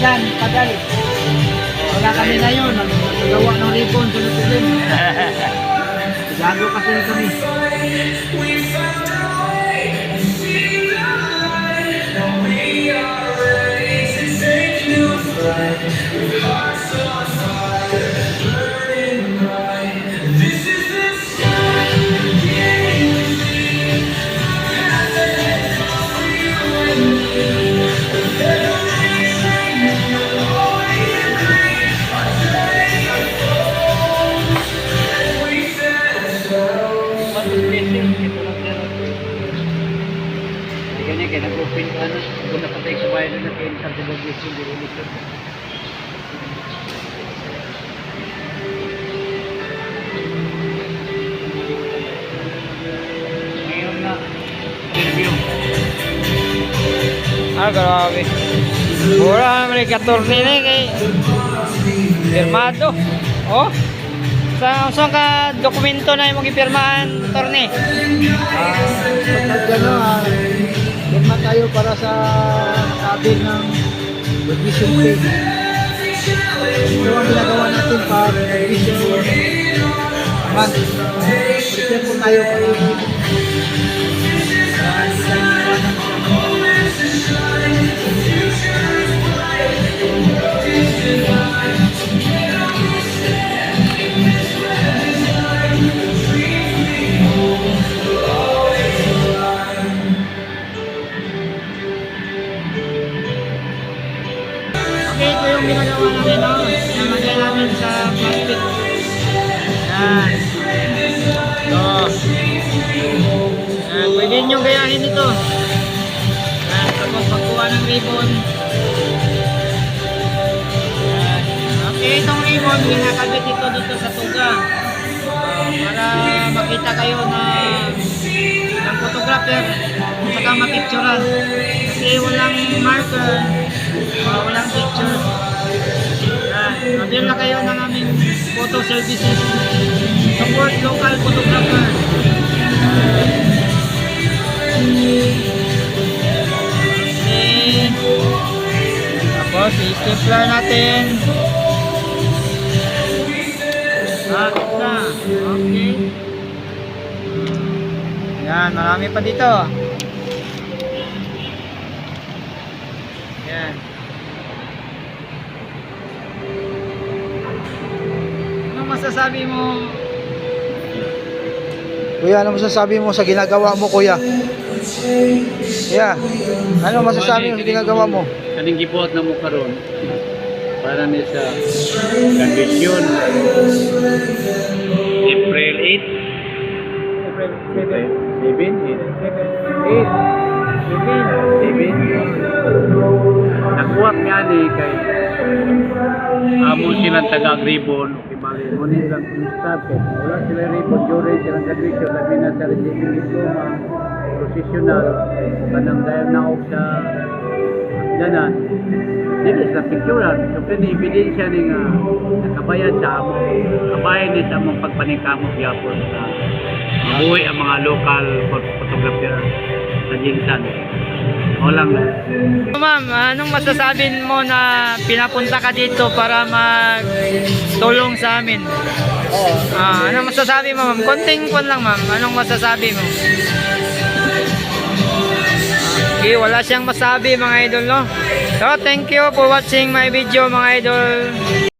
dyan, padali. Wala kami ngayon, nagagawa ng ribbon, sunod-sunod. Gago kasi kami. Kung nakatay sa bayan na kayo sa subdivision, di ulit ka. Ngayon na, interview. Ah, grabe. Pura naman yung katorni na yun kay Firmado. Oh. Sa saan ka dokumento na yung ipirmahan, torni? Ah, pagka gano'n, ah, firma tayo para sa sabi ng revision page. Ito ang ginagawa natin para revision month. Prepare po tayo para ginagawa namin, no? Nalagay namin sa plastic. Yan. Ito. Yan, pwede nyo gayahin ito. Yan, tapos pagkuha ng ribbon. Yan. Okay, itong ribbon, ginakabit ito dito sa tuga. Para makita kayo na ng photographer at saka mapicturean. Kasi walang marker, photo services. Support local photographer. Okay. Tapos, i-stapler natin. Ah, na. Okay. Yan, marami pa dito. Masasabi mo? Kuya, ano masasabi mo sa ginagawa mo, kuya? Yeah. Ano masasabi mo sa ginagawa mo? Kaning gibuhat na mo karon para ni sa convention April 8 April 7 7 Nakuha nga ni kay amo silang taga-agribon okay bali mo ni lang staff wala sila ribon during silang graduation labi na sa receiving diploma professional kanang dahil na og sa danan dili sa picturean. So kini ebidensya ni nga nakabayad sa amo kabayan ni sa among pagpaningkamo gyapon sa buhay ang mga local phot- photographer sa Jinsan Walang. Ma'am, anong masasabi mo na pinapunta ka dito para magtulong sa amin? Oo. Ah, anong masasabi mo, ma'am? Konting kon lang, ma'am. Anong masasabi mo? Okay, wala siyang masabi, mga idol, no? So, thank you for watching my video, mga idol.